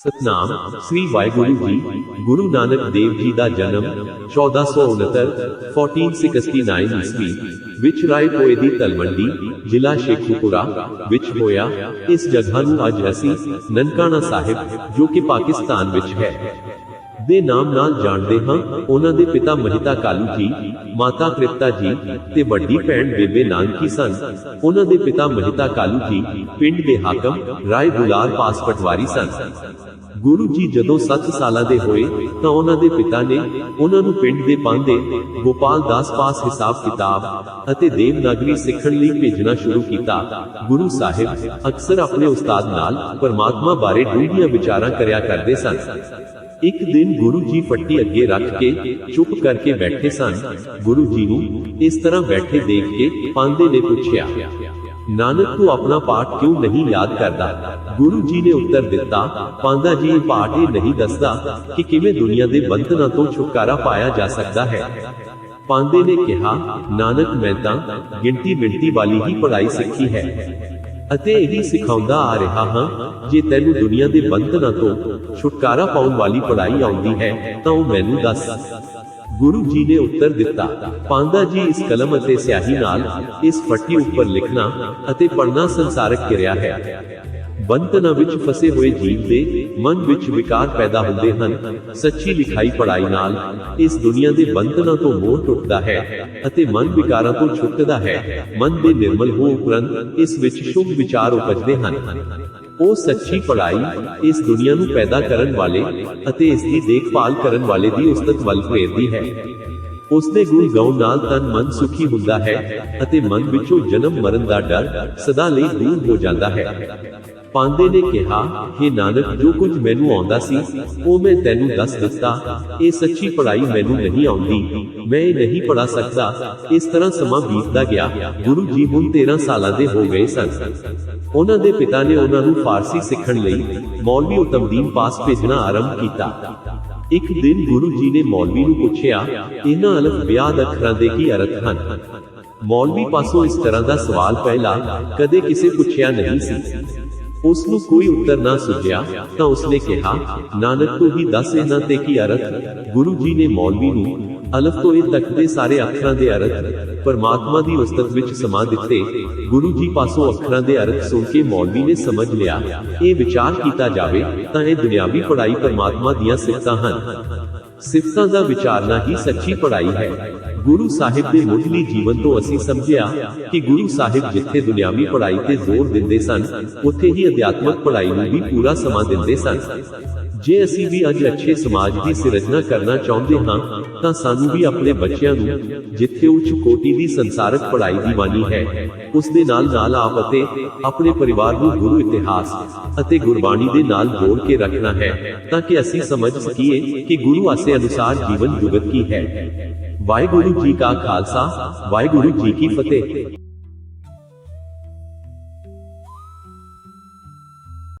ਸਤਨਾਮ ਸ੍ਰੀ ਵਾਹਿਗੁਰੂ ਜੀ, ਗੁਰੂ ਨਾਨਕ ਦੇਵ ਜੀ ਦਾ ਜਨਮ 1469 1469 ਈਸਵੀ, ਵਿੱਚ ਰਾਏਪੋਏ ਦੀ ਤਲਵੰਡੀ, ਜ਼ਿਲ੍ਹਾ ਸ਼ੇਖੂਪੁਰਾ ਵਿੱਚ ਹੋਇਆ। ਇਸ ਜਗ੍ਹਾ ਨੂੰ ਅੱਜ ਅਸੀਂ ਨਨਕਾਣਾ ਸਾਹਿਬ, ਜੋ ਕਿ ਪਾਕਿਸਤਾਨ ਵਿੱਚ ਹੈ, ਦੇ ਨਾਮ ਨਾਲ ਜਾਣਦੇ ਹਾਂ। ਉਹਨਾਂ ਦੇ ਪਿਤਾ ਮਹਿਤਾ ਕਾਲੂ ਜੀ, ਮਾਤਾ ਤ੍ਰਿਪਤਾ ਜੀ ਤੇ ਵੱਡੀ ਭੈਣ ਬੇਬੇ ਨਾਨਕੀ ਸਨ। ਉਹਨਾਂ ਦੇ ਪਿਤਾ ਮਹਿਤਾ ਕਾਲੂ ਜੀ ਪਿੰਡ ਦੇ ਹਾਕਮ ਰਾਏ ਦੁਲਾਰ ਪਾਸ ਪਟਵਾਰੀ ਸਨ। ਗੁਰੂ ਜੀ ਜਦੋਂ 7 ਸਾਲਾਂ ਦੇ ਹੋਏ ਤਾਂ ਉਹਨਾਂ ਦੇ ਪਿਤਾ ਨੇ ਉਹਨਾਂ ਨੂੰ ਪਿੰਡ ਦੇ ਪਾਂਦੇ ਗੋਪਾਲ ਦਾਸ ਪਾਸ ਹਿਸਾਬ ਕਿਤਾਬ ਅਤੇ ਦੇਵਨਾਗਰੀ ਸਿੱਖਣ ਲਈ ਭੇਜਣਾ ਸ਼ੁਰੂ ਕੀਤਾ। ਗੁਰੂ ਸਾਹਿਬ ਅਕਸਰ ਆਪਣੇ ਉਸਤਾਦ ਨਾਲ ਪਰਮਾਤਮਾ ਬਾਰੇ ਡੂੰਘੀਆਂ ਵਿਚਾਰਾਂ ਕਰਿਆ ਕਰਦੇ ਸਨ। ਇੱਕ ਦਿਨ ਗੁਰੂ ਜੀ ਫੱਟੀ ਅੱਗੇ ਰੱਖ ਕੇ ਚੁੱਪ ਕਰਕੇ ਬੈਠੇ ਸਨ। ਗੁਰੂ ਜੀ ਨੂੰ ਇਸ ਤਰ੍ਹਾਂ ਬੈਠੇ ਦੇਖ ਕੇ ਪਾਂਦੇ ਨੇ ਪੁੱਛਿਆ ਨਾਨਕ, ਤੂੰ ਆਪਣਾ ਪਾਠ ਕਿਉਂ ਨਹੀਂ ਯਾਦ ਕਰਦਾ? ਗੁਰੂ ਜੀ ਨੇ ਉੱਤਰ ਦਿੱਤਾ, ਪਾਂਦਾ ਜੀ, ਇਹ ਪਾਠ ਇਹ ਨਹੀਂ ਦੱਸਦਾ ਕਿ ਕਿਵੇਂ ਦੁਨੀਆ ਦੇ ਬੰਧਨਾਂ ਤੋਂ ਛੁਟਕਾਰਾ ਪਾਇਆ ਜਾ ਸਕਦਾ ਹੈ। ਪਾਂਦੇ ਨੇ ਕਿਹਾ, ਨਾਨਕ, ਮੈਂ ਤਾਂ ਗਿਣਤੀ ਮਿਣਤੀ ਵਾਲੀ ਹੀ ਪੜ੍ਹਾਈ ਸਿੱਖੀ ਹੈ। ਅਤੇ ਇਹੀ ਸਿਖਾਉਂਦਾ ਆ ਰਿਹਾ ਹਾਂ, ਜੇ ਤੈਨੂੰ ਦੁਨੀਆ ਦੇ ਬੰਧਨਾਂ ਤੋਂ ਛੁਟਕਾਰਾ ਪਾਉਣ ਵਾਲੀ ਪੜ੍ਹਾਈ ਆਉਂਦੀ ਹੈ, ਤਾਂ ਉਹ ਮੈਨੂੰ ਦੱਸ। ਗੁਰੂ ਜੀ ਨੇ ਉੱਤਰ ਦਿੱਤਾ ਪਾਂਦਾ ਜੀ, ਇਸ ਕਲਮ ਅਤੇ ਸਿਆਹੀ ਨਾਲ ਇਸ ਫੱਟੀ ਉੱਪਰ ਲਿਖਣਾ ਅਤੇ ਪੜ੍ਹਨਾ ਸੰਸਾਰਕ ਕਿਰਿਆ ਹੈ। ਬੰਧਨਾਂ ਵਿੱਚ ਫਸੇ ਹੋਏ ਜੀਵ ਦੇ ਮਨ ਵਿੱਚ ਵਿਕਾਰ ਪੈਦਾ ਹੁੰਦੇ ਹਨ। ਸੱਚੀ ਲਿਖਾਈ ਪੜਾਈ ਨਾਲ ਇਸ ਦੁਨੀਆ ਦੇ ਬੰਧਨਾਂ ਤੋਂ ਮੋਹ ਟੁੱਟਦਾ ਹੈ ਅਤੇ ਮਨ ਵਿਕਾਰਾਂ ਤੋਂ ਛੁੱਟਦਾ ਹੈ। ਮਨ ਦੇ ਨਿਰਮਲ ਹੋ ਉਪਰੰਤ ਇਸ ਵਿੱਚ ਸ਼ੁਭ ਵਿਚਾਰ ਉਪਜਦੇ ਹਨ। ਉਹ ਸੱਚੀ ਪੜਾਈ ਇਸ ਦੁਨੀਆ ਨੂੰ ਪੈਦਾ ਕਰਨ ਵਾਲੇ ਅਤੇ ਇਸ ਦੀ ਦੇਖਭਾਲ ਕਰਨ ਵਾਲੇ ਦੀ ਉਸਤਤ ਵੱਲ ਪ੍ਰੇਰਦੀ ਹੈ। ਉਸ ਦੇ ਗੁਣ ਗਾਉਣ ਨਾਲ ਤਨ ਮਨ ਸੁਖੀ ਹੁੰਦਾ ਹੈ ਅਤੇ ਮਨ ਵਿੱਚੋਂ ਜਨਮ ਮਰਨ ਦਾ ਡਰ ਸਦਾ ਲਈ ਦੂਰ ਹੋ ਜਾਂਦਾ ਹੈ। ਪਾਂਦੇ ਨੇ ਕਿਹਾ हे ਨਾਨਕ, ਜੋ ਕੁਝ ਮੈਨੂੰ ਆਉਂਦਾ ਸੀ, ਉਹ ਮੈਂ ਤੈਨੂੰ ਦੱਸ ਦਿੱਤਾ। ਇਹ ਸੱਚੀ ਪੜਾਈ ਮੈਨੂੰ ਨਹੀਂ ਆਉਂਦੀ। ਮੈਂ ਇਹ ਨਹੀਂ ਪੜਾ ਸਕਦਾ। ਇਸ ਤਰ੍ਹਾਂ ਸਮਾਂ ਬੀਤਦਾ ਗਿਆ। ਗੁਰੂ ਜੀ ਹੁਣ 13 ਸਾਲਾਂ ਦੇ ਹੋ ਗਏ ਸਨ। ਉਹਨਾਂ ਦੇ ਪਿਤਾ ਨੇ ਉਹਨਾਂ ਨੂੰ ਫਾਰਸੀ ਸਿੱਖਣ ਲਈ ਮੌਲਵੀ ਉਤਮਦੀਨ ਪਾਸ ਭੇਜਣਾ ਆਰੰਭ ਕੀਤਾ। ਇੱਕ ਦਿਨ ਗੁਰੂ ਜੀ ਨੇ ਮੌਲਵੀ ਨੂੰ ਪੁੱਛਿਆ, ਇਹਨਾਂ ਅਲਫ ਬਿਆਦ ਅੱਖਰਾਂ ਦੇ ਕੀ ਅਰਥ ਹਨ? ਮੌਲਵੀ ਪਾਸੋਂ ਇਸ ਤਰ੍ਹਾਂ ਦਾ ਸਵਾਲ ਪਹਿਲਾਂ ਕਦੇ ਕਿਸੇ ਪੁੱਛਿਆ ਨਹੀਂ ਸੀ। ਉਸ ਨੂੰ ਕੋਈ ਉੱਤਰ ਨਾ ਸੁਝਿਆ, ਤਾਂ ਉਸਨੇ ਕਿਹਾ, ਨਾਨਕ ਤੂੰ ਹੀ ਦੱਸ ਇਹਨਾਂ ਤੇ ਕੀ ਅਰਥ? ਗੁਰੂ ਜੀ ਨੇ ਮੌਲਵੀ ਨੂੰ, ਅਲਫ ਤੋਂ ਇਹ ਤੱਕ ਦੇ ਸਾਰੇ ਅੱਖਰਾਂ ਦੇ ਅਰਥ ਪਰਮਾਤਮਾ ਦੀ ਉਸਤਤ ਵਿੱਚ ਸਮਾ ਦਿੱਤੇ, ਗੁਰੂ ਜੀ ਪਾਸੋਂ ਅੱਖਰਾਂ ਦੇ ਅਰਥ ਸੁਣ ਕੇ ਮੌਲਵੀ ਨੇ ਸਮਝ ਲਿਆ, ਇਹ ਵਿਚਾਰ ਕੀਤਾ ਜਾਵੇ ਤਾਂ ਇਹ ਦੁਨਿਆਵੀ ਪੜਾਈ ਪਰਮਾਤਮਾ ਦੀਆਂ ਸਿਫਤਾਂ ਹਨ। ਸਿਫਤਾਂ ਦਾ ਵਿਚਾਰਨਾ ਹੀ ਸੱਚੀ ਪੜਾਈ ਹੈ। ਗੁਰੂ ਸਾਹਿਬ ਦੇ ਮੁੱਢਲੀ ਜੀਵਨ ਤੋਂ ਅਸੀਂ ਸਮਝਿਆ ਕਿ ਗੁਰੂ ਸਾਹਿਬ ਜਿੱਥੇ ਦੁਨਿਆਵੀ ਪੜਾਈ ਤੇ ਜ਼ੋਰ ਦਿੰਦੇ ਸਨ, ਉੱਥੇ ਹੀ ਅਧਿਆਤਮਕ ਪੜਾਈ ਨੂੰ ਵੀ ਪੂਰਾ ਸਮਾਂ ਦਿੰਦੇ ਸਨ। ਜੇ ਅਸੀਂ ਵੀ ਅੱਜ ਅੱਛੇ ਸਮਾਜ ਦੀ ਸਿਰਜਣਾ ਕਰਨਾ ਚਾਹੁੰਦੇ ਹਾਂ, ਤਾਂ ਸਾਨੂੰ ਵੀ ਆਪਣੇ ਬੱਚਿਆਂ ਨੂੰ ਜਿੱਥੇ ਉੱਚ ਕੋਟੀ ਦੀ ਸੰਸਾਰਕ ਪੜਾਈ ਦੀ ਬਾਣੀ ਹੈ, ਉਸ ਦੇ ਨਾਲ ਨਾਲ ਆਪ ਅਤੇ ਆਪਣੇ ਪਰਿਵਾਰ ਨੂੰ ਗੁਰੂ ਇਤਿਹਾਸ ਅਤੇ ਗੁਰਬਾਣੀ ਦੇ ਨਾਲ ਜੋੜ ਕੇ ਰੱਖਣਾ ਹੈ, ਤਾਂ ਕਿ ਅਸੀਂ ਸਮਝ ਸਕੀਏ ਕਿ ਗੁਰੂ ਆਸੇ ਅਨੁਸਾਰ ਜੀਵਨ ਜੁਗਤ ਕੀ ਹੈ। ਵਾਹਿਗੁਰੂ ਜੀ ਕਾ ਖਾਲਸਾ, ਵਾਹਿਗੁਰੂ ਜੀ ਕੀ ਫਤਿਹ।